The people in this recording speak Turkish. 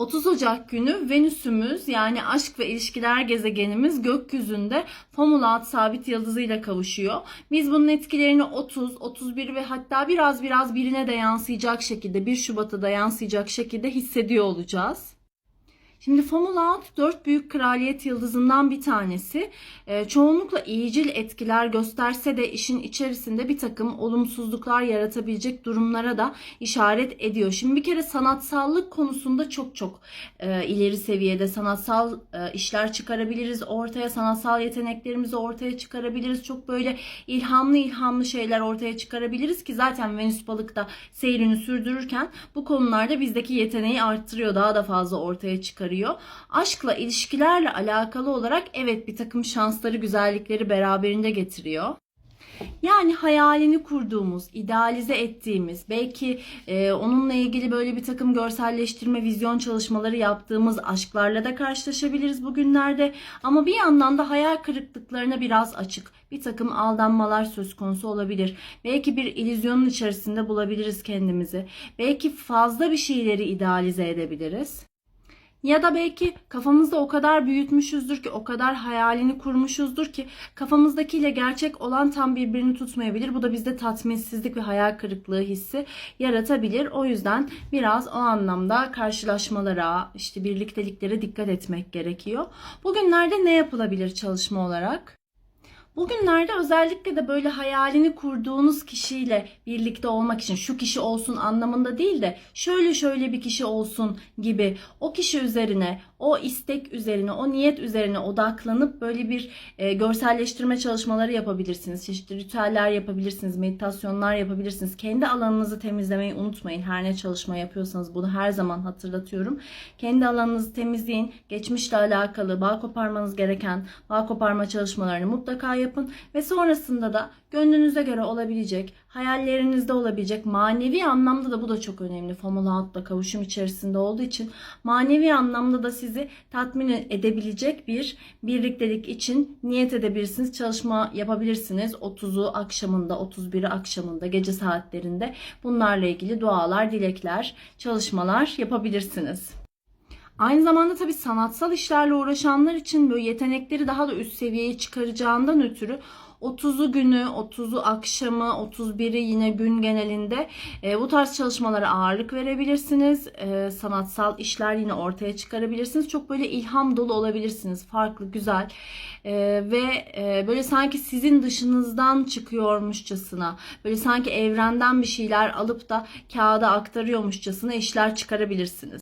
30 Ocak günü Venüs'ümüz yani aşk ve ilişkiler gezegenimiz gökyüzünde Fomulat sabit yıldızıyla kavuşuyor. Biz bunun etkilerini 30, 31 ve hatta biraz biraz birine de yansıyacak şekilde 1 Şubat'a da yansıyacak şekilde hissediyor olacağız. Şimdi Fomulat dört büyük kraliyet yıldızından bir tanesi. Ee, çoğunlukla iyicil etkiler gösterse de işin içerisinde bir takım olumsuzluklar yaratabilecek durumlara da işaret ediyor. Şimdi bir kere sanatsallık konusunda çok çok e, ileri seviyede sanatsal e, işler çıkarabiliriz. Ortaya sanatsal yeteneklerimizi ortaya çıkarabiliriz. Çok böyle ilhamlı ilhamlı şeyler ortaya çıkarabiliriz ki zaten Venüs balıkta seyrini sürdürürken bu konularda bizdeki yeteneği arttırıyor. Daha da fazla ortaya çıkarıyor. Aşkla, ilişkilerle alakalı olarak evet bir takım şansları, güzellikleri beraberinde getiriyor. Yani hayalini kurduğumuz, idealize ettiğimiz, belki e, onunla ilgili böyle bir takım görselleştirme, vizyon çalışmaları yaptığımız aşklarla da karşılaşabiliriz bugünlerde. Ama bir yandan da hayal kırıklıklarına biraz açık. Bir takım aldanmalar söz konusu olabilir. Belki bir illüzyonun içerisinde bulabiliriz kendimizi. Belki fazla bir şeyleri idealize edebiliriz. Ya da belki kafamızda o kadar büyütmüşüzdür ki, o kadar hayalini kurmuşuzdur ki kafamızdakiyle gerçek olan tam birbirini tutmayabilir. Bu da bizde tatminsizlik ve hayal kırıklığı hissi yaratabilir. O yüzden biraz o anlamda karşılaşmalara, işte birlikteliklere dikkat etmek gerekiyor. Bugünlerde ne yapılabilir çalışma olarak? Bugünlerde özellikle de böyle hayalini kurduğunuz kişiyle birlikte olmak için şu kişi olsun anlamında değil de şöyle şöyle bir kişi olsun gibi o kişi üzerine, o istek üzerine, o niyet üzerine odaklanıp böyle bir e, görselleştirme çalışmaları yapabilirsiniz. Çeşitli ritüeller yapabilirsiniz, meditasyonlar yapabilirsiniz. Kendi alanınızı temizlemeyi unutmayın. Her ne çalışma yapıyorsanız bunu her zaman hatırlatıyorum. Kendi alanınızı temizleyin. Geçmişle alakalı bağ koparmanız gereken bağ koparma çalışmalarını mutlaka yapın ve sonrasında da gönlünüze göre olabilecek, hayallerinizde olabilecek manevi anlamda da bu da çok önemli. Fomulatla kavuşum içerisinde olduğu için manevi anlamda da sizi tatmin edebilecek bir birliktelik için niyet edebilirsiniz. Çalışma yapabilirsiniz. 30'u akşamında, 31'i akşamında, gece saatlerinde bunlarla ilgili dualar, dilekler, çalışmalar yapabilirsiniz. Aynı zamanda tabii sanatsal işlerle uğraşanlar için böyle yetenekleri daha da üst seviyeye çıkaracağından ötürü 30'u günü, 30'u akşamı, 31'i yine gün genelinde e, bu tarz çalışmalara ağırlık verebilirsiniz. E, sanatsal işler yine ortaya çıkarabilirsiniz. Çok böyle ilham dolu olabilirsiniz. Farklı, güzel e, ve e, böyle sanki sizin dışınızdan çıkıyormuşçasına, böyle sanki evrenden bir şeyler alıp da kağıda aktarıyormuşçasına işler çıkarabilirsiniz.